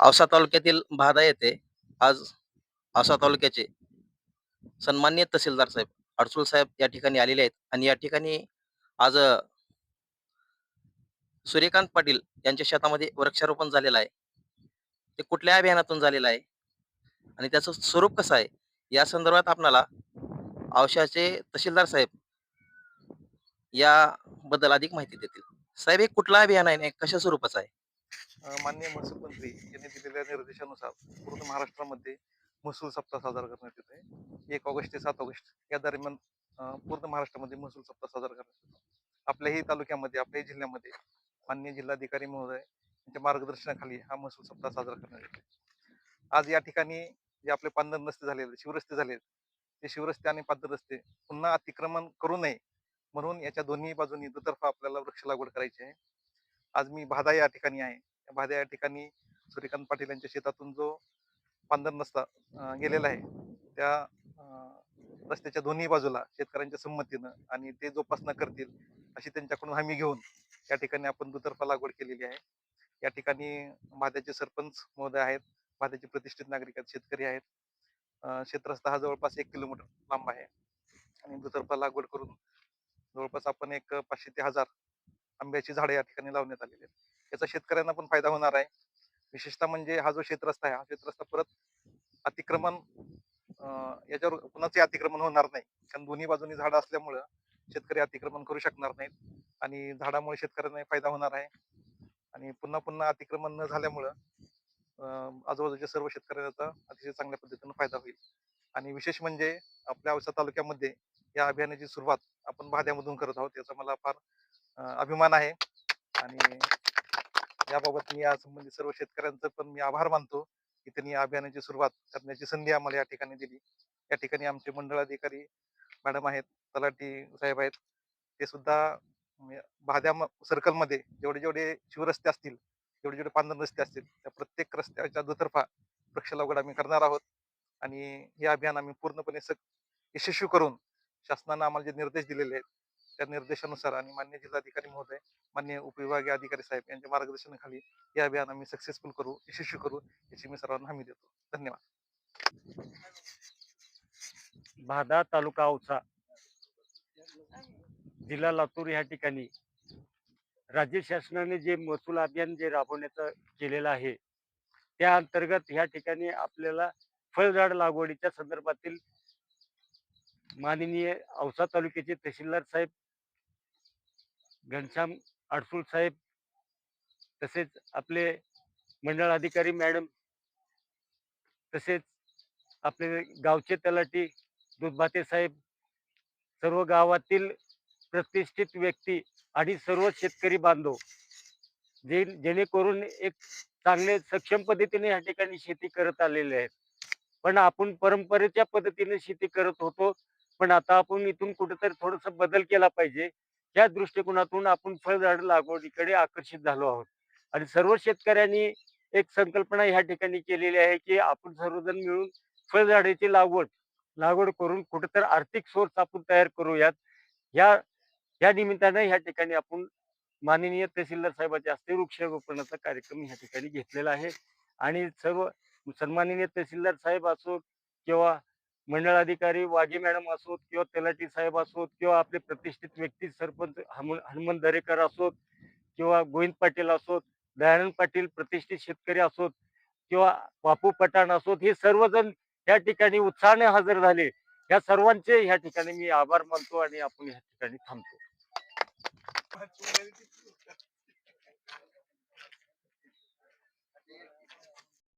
औसा तालुक्यातील भादा येथे आज औसा तालुक्याचे सन्मान्य तहसीलदार साहेब अडसूल साहेब या ठिकाणी आलेले आहेत. आणि या ठिकाणी आज सूर्यकांत पाटील यांच्या शेतामध्ये वृक्षारोपण झालेलं आहे. ते कुठल्या अभियानातून झालेलं आहे. आणि त्याचं स्वरूप कसं आहे? या संदर्भात आपणाला औषधाचे तहसीलदार साहेब याबद्दल अधिक माहिती देतील. साहेब हे कुठला अभियान आहे कशा स्वरूपाचं आहे? माननीय महसूल मंत्री यांनी दिलेल्या निर्देशानुसार पूर्ण महाराष्ट्रामध्ये महसूल सप्ताह साजरा करण्यात येत आहे एक ऑगस्ट ते सात ऑगस्ट या दरम्यान पूर्ण महाराष्ट्रामध्ये महसूल सप्ताह साजरा करण्यात येतो. आपल्याही तालुक्यामध्ये आपल्याही जिल्ह्यामध्ये माननीय जिल्हाधिकारी महोदय यांच्या मार्गदर्शनाखाली हा महसूल सप्ताह साजरा करण्यात येतो आज या ठिकाणी जे आपले पांदन रस्ते झालेले शिवरस्ते झाले ते शिवरस्ते आणि पांदर रस्ते पुन्हा अतिक्रमण करू नये म्हणून याच्या दोन्ही बाजूनी दुतर्फा आपल्याला वृक्ष लागवड करायची आहे. आज मी भादा या ठिकाणी आहे. या भादा या ठिकाणी सूर्यकांत पाटील यांच्या शेतातून जो पांदन रस्ता गेलेला आहे त्या रस्त्याच्या दोन्ही बाजूला शेतकऱ्यांच्या संमतीनं आणि ते जोपासना करतील अशी त्यांच्याकडून हमी घेऊन या ठिकाणी आपण दुतर्फा लागवड केलेली आहे. या ठिकाणी भाद्याचे सरपंच महोदय आहेत. भाद्याचे प्रतिष्ठित नागरिक आहेत शेतकरी आहेत. क्षेत्रस्थ हा जवळपास एक किलोमीटर लांब आहे. आणि दुतर्फा लागवड करून जवळपास आपण एक पाचशे ते हजार आंब्याची झाडे या ठिकाणी लावण्यात आलेली आहेत. याचा शेतकऱ्यांना पण फायदा होणार आहे. विशेषतः म्हणजे हा जो क्षेत्रस्थ आहे हा क्षेत्रस्थ परत अतिक्रमण याच्यावर कुणाचे अतिक्रमण होणार नाही. कारण दोन्ही बाजूनी झाडं असल्यामुळं शेतकरी अतिक्रमण करू शकणार नाहीत. आणि झाडामुळे शेतकऱ्यांना फायदा होणार आहे. आणि पुन्हा पुन्हा अतिक्रमण न झाल्यामुळं आजूबाजूच्या सर्व शेतकऱ्यांचा अतिशय चांगल्या पद्धतीनं फायदा होईल. आणि विशेष म्हणजे आपल्या औसा तालुक्यामध्ये या अभियानाची सुरुवात आपण भाद्यामधून करत आहोत याचा मला फार अभिमान आहे. आणि याबाबत मी यासंबंधी संबंधित म्हणजे सर्व शेतकऱ्यांचं पण मी आभार मानतो की त्यांनी या अभियानाची सुरुवात करण्याची संधी आम्हाला या ठिकाणी दिली. या ठिकाणी आमचे मंडळ अधिकारी मॅडम आहेत तलाठी साहेब आहेत. ते सुद्धा म्हणजे म, भाद्या सर्कलमध्ये जेवढे जेवढे शिवरस्ते असतील जेवढे जेवढे पांढर रस्ते असतील त्या प्रत्येक रस्त्याच्या दुतर्फा वृक्षलागवड आम्ही करणार आहोत. आणि हे अभियान आम्ही पूर्णपणे स यशस्वी करून शासनानं आम्हाला जे निर्देश दिलेले आहेत त्या निर्देशानुसार आणि मान्य जिल्हाधिकारी महोदय मान्य उपविभागीय अधिकारी साहेब यांच्या मार्गदर्शनाखाली हे अभियान आम्ही सक्सेसफुल करू यशस्वी करू याची मी सर्वांना हमी देतो. धन्यवाद. भादा तालुका औसा जिल्हा लातूर या ठिकाणी राज्य शासनाने जे महसूल अभियान जे राबवण्याचं केलेलं आहे त्या अंतर्गत ह्या ठिकाणी आपल्याला फळझाड लागवडीच्या संदर्भातील माननीय औसा तालुक्याचे तहसीलदार साहेब घनश्याम अडसूळ साहेब तसेच आपले मंडळ अधिकारी मॅडम तसेच आपले गावचे तलाठी दुधभाते साहेब सर्व गावातील प्रतिष्ठित व्यक्ती आणि सर्व शेतकरी बांधव जे जेणेकरून एक चांगले सक्षम पद्धतीने या ठिकाणी शेती करत आलेले आहेत. पण आपण परंपरेच्या पद्धतीने शेती करत होतो पण आता आपण इथून कुठेतरी थोडस बदल केला पाहिजे. या दृष्टिकोनातून आपण फळझाड लागवडीकडे आकर्षित झालो आहोत. आणि सर्व शेतकऱ्यांनी एक संकल्पना ह्या ठिकाणी केलेली आहे की आपण सर्वजण मिळून फळझाडाची लागवड लागवड करून कुठेतरी आर्थिक सोर्स आपण तयार करूयात. या या निमित्तानं ह्या ठिकाणी आपण माननीय तहसीलदार साहेबांच्या हस्ते वृक्षारोपणाचा कार्यक्रम ह्या ठिकाणी घेतलेला आहे. आणि सर्व सन्माननीय तहसीलदार साहेब असोत किंवा मंडळ अधिकारी वाघे मॅडम असोत किंवा तलाटी साहेब असोत किंवा आपले प्रतिष्ठित व्यक्ती सरपंच हनुमंत दरेकर असोत किंवा गोविंद पाटील असोत दयानंद पाटील प्रतिष्ठित शेतकरी असोत किंवा बापू पठाण असोत हे सर्वजण या ठिकाणी उत्साहाने हजर झाले. या सर्वांचे ह्या ठिकाणी मी आभार मानतो आणि आपण या ठिकाणी थांबतो. partiu dele que